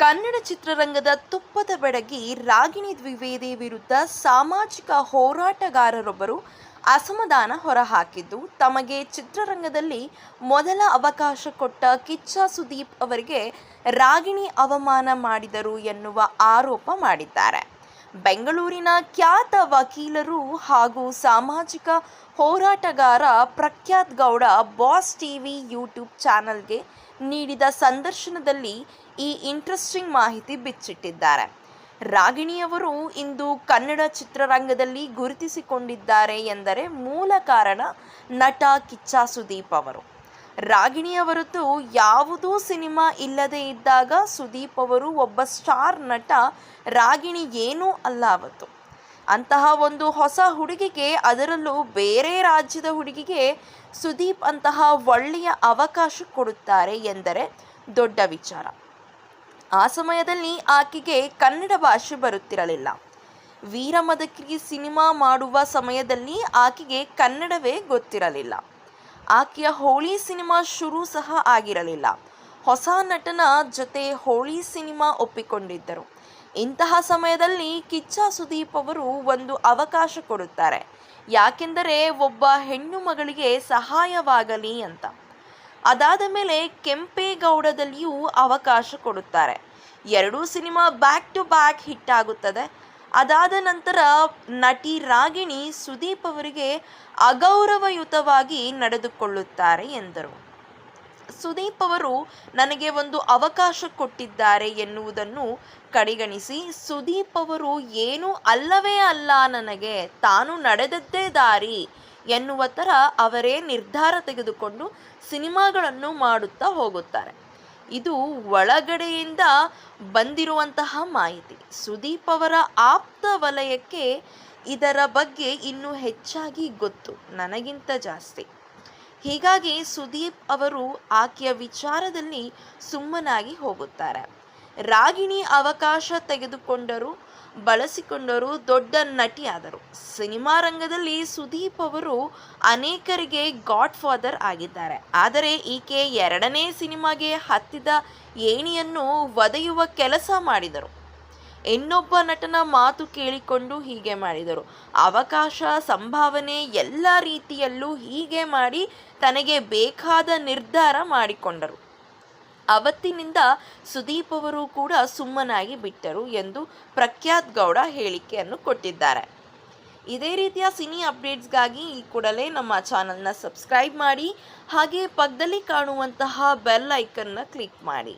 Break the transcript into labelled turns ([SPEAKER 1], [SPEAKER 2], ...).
[SPEAKER 1] ಕನ್ನಡ ಚಿತ್ರರಂಗದ ತುಪ್ಪದ ಬೆಡಗಿ ರಾಗಿಣಿ ದ್ವಿವೇದಿ ವಿರುದ್ಧ ಸಾಮಾಜಿಕ ಹೋರಾಟಗಾರರೊಬ್ಬರು ಅಸಮಾಧಾನ ಹೊರಹಾಕಿದ್ದು, ತಮಗೆ ಚಿತ್ರರಂಗದಲ್ಲಿ ಮೊದಲ ಅವಕಾಶ ಕೊಟ್ಟ ಕಿಚ್ಚ ಸುದೀಪ್ ಅವರಿಗೆ ರಾಗಿಣಿ ಅವಮಾನ ಮಾಡಿದರು ಎನ್ನುವ ಆರೋಪ ಮಾಡಿದ್ದಾರೆ. ಬೆಂಗಳೂರಿನ ಖ್ಯಾತ ವಕೀಲರು ಹಾಗೂ ಸಾಮಾಜಿಕ ಹೋರಾಟಗಾರ Prakhyat Gowda Boss TV YouTube ಚಾನಲ್ಗೆ ನೀಡಿದ ಸಂದರ್ಶನದಲ್ಲಿ ಈ ಇಂಟ್ರೆಸ್ಟಿಂಗ್ ಮಾಹಿತಿ ಬಿಚ್ಚಿಟ್ಟಿದ್ದಾರೆ. ರಾಗಿಣಿಯವರು ಇಂದು ಕನ್ನಡ ಚಿತ್ರರಂಗದಲ್ಲಿ ಗುರುತಿಸಿಕೊಂಡಿದ್ದಾರೆ ಎಂದರೆ ಮೂಲ ಕಾರಣ ನಟ ಕಿಚ್ಚ ಸುದೀಪ್ ಅವರು. ರಾಗಿಣಿಯವರದ್ದು ಯಾವುದೂ ಸಿನಿಮಾ ಇಲ್ಲದೆ ಇದ್ದಾಗ ಸುದೀಪ್ ಅವರು ಒಬ್ಬ ಸ್ಟಾರ್ ನಟ, ರಾಗಿಣಿ ಏನೂ ಅಲ್ಲ ಅವತ್ತು. ಅಂತಹ ಒಂದು ಹೊಸ ಹುಡುಗಿಗೆ, ಅದರಲ್ಲೂ ಬೇರೆ ರಾಜ್ಯದ ಹುಡುಗಿಗೆ ಸುದೀಪ್ ಅಂತಹ ಒಳ್ಳೆಯ ಅವಕಾಶ ಕೊಡುತ್ತಾರೆ ಎಂದರೆ ದೊಡ್ಡ ವಿಚಾರ. ಆ ಸಮಯದಲ್ಲಿ ಆಕೆಗೆ ಕನ್ನಡ ಭಾಷೆ ಬರುತ್ತಿರಲಿಲ್ಲ. ವೀರಮದಕರಿ ಸಿನಿಮಾ ಮಾಡುವ ಸಮಯದಲ್ಲಿ ಆಕೆಗೆ ಕನ್ನಡವೇ ಗೊತ್ತಿರಲಿಲ್ಲ. ಆಕೆಯ ಹೋಳಿ ಸಿನಿಮಾ ಶುರು ಸಹ ಆಗಿರಲಿಲ್ಲ. ಹೊಸ ನಟನ ಜೊತೆ ಹೋಳಿ ಸಿನಿಮಾ ಒಪ್ಪಿಕೊಂಡಿದ್ದರು. ಇಂತಹ ಸಮಯದಲ್ಲಿ ಕಿಚ್ಚ ಸುದೀಪ್ ಅವರು ಒಂದು ಅವಕಾಶ ಕೊಡುತ್ತಾರೆ. ಯಾಕೆಂದರೆ ಒಬ್ಬ ಹೆಣ್ಣು ಮಗಳಿಗೆ ಸಹಾಯವಾಗಲಿ ಅಂತ. ಅದಾದ ಮೇಲೆ ಕೆಂಪೇಗೌಡದಲ್ಲಿಯೂ ಅವಕಾಶ ಕೊಡುತ್ತಾರೆ. ಎರಡೂ cinema back to back hit ಆಗುತ್ತದೆ. ಅದಾದ ನಂತರ ನಟಿ ರಾಗಿಣಿ ಸುದೀಪ್ ಅವರಿಗೆ ಅಗೌರವಯುತವಾಗಿ ನಡೆದುಕೊಳ್ಳುತ್ತಾರೆ ಎಂದರು. ಸುದೀಪ್ ಅವರು, ನನಗೆ ಒಂದು ಅವಕಾಶ ಕೊಟ್ಟಿದ್ದಾರೆ ಎನ್ನುವುದನ್ನು ಕಡೆಗಣಿಸಿ, ಸುದೀಪ್ ಅವರು ಏನೂ ಅಲ್ಲವೇ ಅಲ್ಲ, ನನಗೆ ತಾನು ನಡೆದದ್ದೇ ದಾರಿ ಎನ್ನುವ ಥರ ಅವರೇ ನಿರ್ಧಾರ ತೆಗೆದುಕೊಂಡು ಸಿನಿಮಾಗಳನ್ನು ಮಾಡುತ್ತಾ ಹೋಗುತ್ತಾರೆ. ಇದು ಒಳಗಡೆಯಿಂದ ಬಂದಿರುವಂತಹ ಮಾಹಿತಿ. ಸುದೀಪ್ ಅವರ ಆಪ್ತ ವಲಯಕ್ಕೆ ಇದರ ಬಗ್ಗೆ ಇನ್ನೂ ಹೆಚ್ಚಾಗಿ ಗೊತ್ತು. ನನಗಿಂತ ಜಾಸ್ತಿ. ಹೀಗಾಗಿ ಸುದೀಪ್ ಅವರು ಆಕೆಯ ವಿಚಾರದಲ್ಲಿ ಸುಮ್ಮನಾಗಿ ಹೋಗುತ್ತಾರೆ. ರಾಗಿಣಿ ಅವಕಾಶ ತೆಗೆದುಕೊಂಡರು, ಬಳಸಿಕೊಂಡರು, ದೊಡ್ಡ ನಟಿಯಾದರು. ಸಿನಿಮಾ ರಂಗದಲ್ಲಿ ಸುದೀಪ್ ಅವರು ಅನೇಕರಿಗೆ ಗಾಡ್ ಫಾದರ್ ಆಗಿದ್ದಾರೆ. ಆದರೆ ಈಕೆ ಎರಡನೇ ಸಿನಿಮಾಗೆ ಹತ್ತಿದ ಏಣಿಯನ್ನು ಒದೆಯುವ ಕೆಲಸ ಮಾಡಿದರು. ಇನ್ನೊಬ್ಬ ನಟನ ಮಾತು ಕೇಳಿಕೊಂಡು ಹೀಗೆ ಮಾಡಿದರು. ಅವಕಾಶ, ಸಂಭಾವನೆ ಎಲ್ಲ ರೀತಿಯಲ್ಲೂ ಹೀಗೆ ಮಾಡಿ ತನಗೆ ಬೇಕಾದ ನಿರ್ಧಾರ ಮಾಡಿಕೊಂಡರು. ಅವತ್ತಿನಿಂದ ಸುದೀಪ್ ಅವರು ಕೂಡ ಸುಮ್ಮನಾಗಿ ಬಿಟ್ಟರು ಎಂದು ಪ್ರಖ್ಯಾತ್ ಗೌಡ ಹೇಳಿಕೆಯನ್ನು ಕೊಟ್ಟಿದ್ದಾರೆ. ಇದೇ ರೀತಿಯ ಸಿನಿ ಅಪ್ಡೇಟ್ಸ್ಗಾಗಿ ಈ ಕೂಡಲೇ ನಮ್ಮ ಚಾನಲ್ನ ಸಬ್ಸ್ಕ್ರೈಬ್ ಮಾಡಿ, ಹಾಗೆ ಪಕ್ಕದಲ್ಲಿ ಕಾಣುವಂತಹ ಬೆಲ್ ಐಕನ್ನ ಕ್ಲಿಕ್ ಮಾಡಿ.